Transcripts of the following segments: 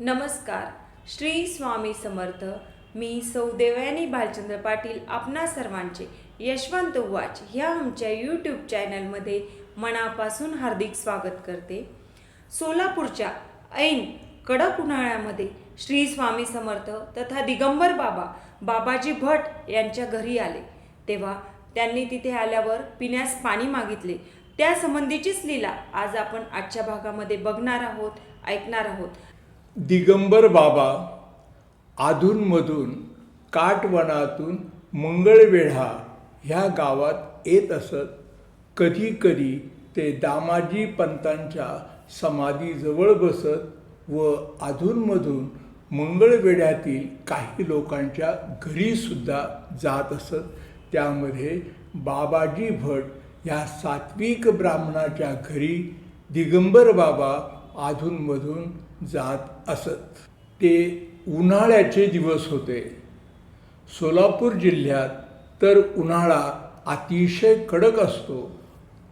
नमस्कार. श्री स्वामी समर्थ. मी सौ देवयानी भालचंद्र पाटील आपणा सर्वांचे यशवंत वाच ह्या आमच्या यूट्यूब चॅनलमध्ये मनापासून हार्दिक स्वागत करते. सोलापूरच्या ऐन कडक उन्हाळ्यामध्ये श्री स्वामी समर्थ तथा दिगंबर बाबा बाबाजी भट यांच्या घरी आले. तेव्हा त्यांनी तिथे आल्यावर पिण्यास पाणी मागितले. त्या संबंधीचीच लीला आज आपण आजच्या भागामध्ये बघणार आहोत ऐकणार आहोत. दिगंबर बाबा अधूनमधून काटवनातून मंगळवेढा ह्या गावात येत असत. कधी कधी ते दामाजी पंतांच्या समाधीजवळ बसत व अधूनमधून मंगळवेढ्यातील काही लोकांच्या घरीसुद्धा जात असत. त्यामध्ये बाबाजी भट ह्या सात्विक ब्राह्मणाच्या घरी दिगंबर बाबा अधूनमधून जात असत. ते उन्हाळ्याचे दिवस होते. सोलापूर जिल्ह्यात तर उन्हाळा अतिशय कडक असतो.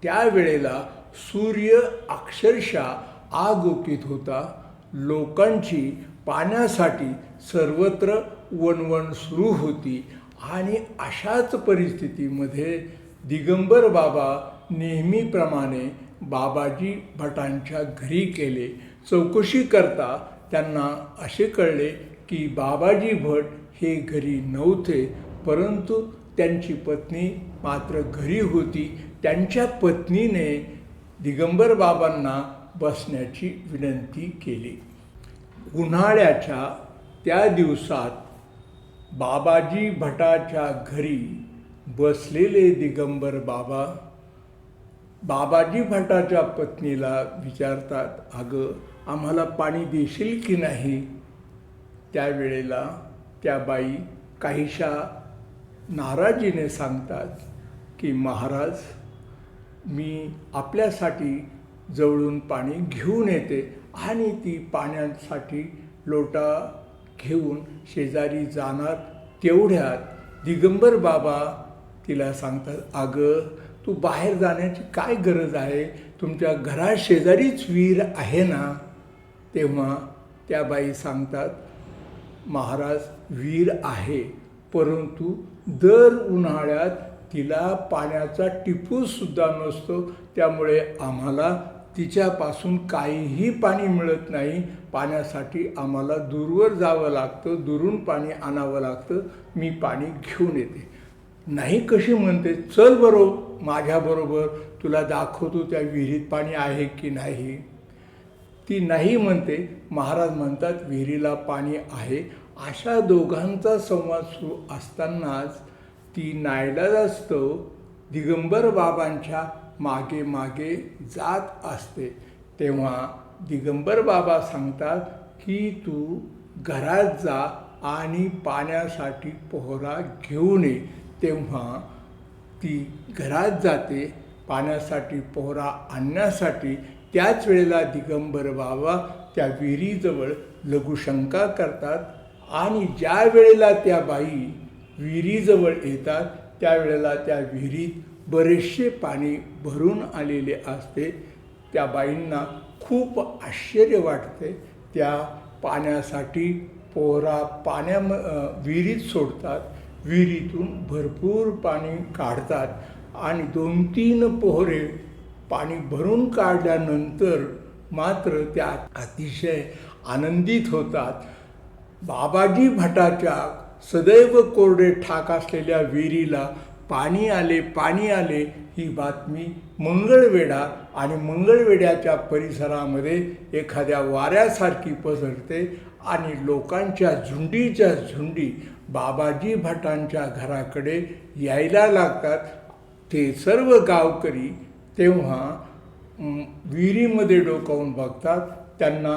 त्यावेळेला सूर्य अक्षरशः आगोकीत होता. लोकांची पाण्यासाठी सर्वत्र वणवण सुरू होती आणि अशाच परिस्थितीमध्ये दिगंबर बाबा नेहमीप्रमाणे बाबाजी भटांच्या घरी केले चौकशी करता त्यांना असे कळले की बाबाजी भट हे घरी नव्हते परंतु त्यांची पत्नी मात्र घरी होती. त्यांच्या पत्नीने दिगंबर बाबांना बसण्याची विनंती केली. उन्हाळ्याच्या त्या दिवसात बाबाजी भटाच्या घरी बसलेले दिगंबर बाबा बाबाजी भटाच्या पत्नीला विचारतात अगं आम्हाला पाणी देशील की नाही? त्यावेळेला त्या बाई काहीशा नाराजीने सांगतात की महाराज मी आपल्यासाठी जवळून पाणी घेऊन येते आणि ती पाण्यासाठी लोटा घेऊन शेजारी जाणार तेवढ्यात दिगंबर बाबा तिला सांगतात अगं तू बाहेर जाण्याची काय गरज आहे? तुमच्या घरा शेजारीच विहीर आहे ना? तेव्हा त्या बाई सांगतात महाराज विहीर आहे परंतु दर उन्हाळ्यात तिला पाण्याचा टिपूसुद्धा नसतो. त्यामुळे आम्हाला तिच्यापासून काहीही पाणी मिळत नाही. पाण्यासाठी आम्हाला दूरवर जावं लागतं दुरून पाणी आणावं लागतं. मी पाणी घेऊन येते. नाही कशी म्हणते चल बरोबर माझ्याबरोबर तुला दाखवतो त्या विहिरीत पाणी आहे की नाही. ती नाही म्हणते महाराज म्हणतात विहिरीला पाणी आहे. अशा दोघांचा संवाद सुरू असतानाच ती नायलाज असतो दिगंबर बाबांच्या मागे मागे जात असते. तेव्हा दिगंबर बाबा सांगतात की तू घरात जा आणि पाण्यासाठी पोहरा घेऊन ये. तेव्हा ती घरात जाते पाण्यासाठी पोहरा आणण्यासाठी. त्याच वेळेला दिगंबर बाबा त्या विहिरीजवळ लघुशंका करतात आणि ज्या वेळेला त्या बाई विहिरीजवळ येतात त्यावेळेला त्या विहिरीत बरेचसे पाणी भरून आलेले असते. त्या बाईंना खूप आश्चर्य वाटते. त्या पाण्यासाठी पोहरा पाण्याम विहिरीत सोडतात. विहिरीतून भरपूर पाणी काढतात आणि दोन तीन पोहरे पाणी भरून काढल्यानंतर मात्र त्या अतिशय आनंदित होतात. बाबाजी भटाच्या सदैव कोरडे ठाक असलेल्या विहिरीला पाणी आले पाणी आले ही बातमी मंगळवेढा आणि मंगळवेढ्याच्या परिसरामध्ये एखाद्या वाऱ्यासारखी पसरते आणि लोकांच्या झुंडीच्या झुंडी बाबाजी भटांच्या घराकडे यायला लागतात. ते सर्व गावकरी तेव्हा विहिरीमध्ये डोकावून बघतात. त्यांना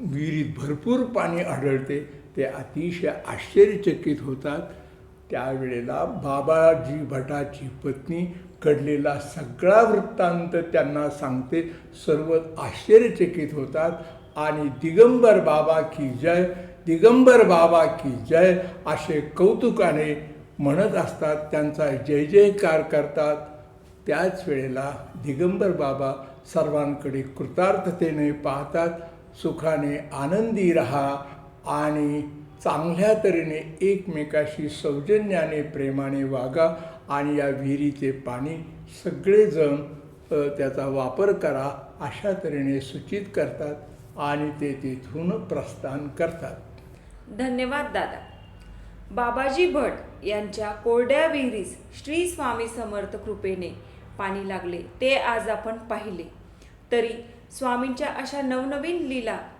विहिरीत भरपूर पाणी आढळते. ते अतिशय आश्चर्यचकित होतात. त्यावेळेला बाबाजी भटाची पत्नी घडलेला सगळा वृत्तांत त्यांना सांगते. सर्व आश्चर्यचकित होतात. आणि दिगंबर बाबा की जय दिगंबर बाबा की जय असे कौतुकाने म्हणत असतात. त्यांचा जय जयकार करतात. त्याच वेळेला दिगंबर बाबा सर्वांकडे कृतार्थतेने पाहतात. सुखाने आनंदी रहा आणि चांगल्या तऱ्हेने एकमेकाशी सौजन्याने प्रेमाने वागा आणि या विहिरीचे पाणी सगळेजण त्याचा वापर करा अशा तऱ्हेने सूचित करतात आणि ते तिथून प्रस्थान करतात. धन्यवाद दादा. बाबाजी भट यांच्या कोरड्या विहिरीस श्री स्वामी समर्थ कृपेने पाणी लागले ते आज आपण पाहिले. तरी स्वामींच्या अशा नवनवीन लीला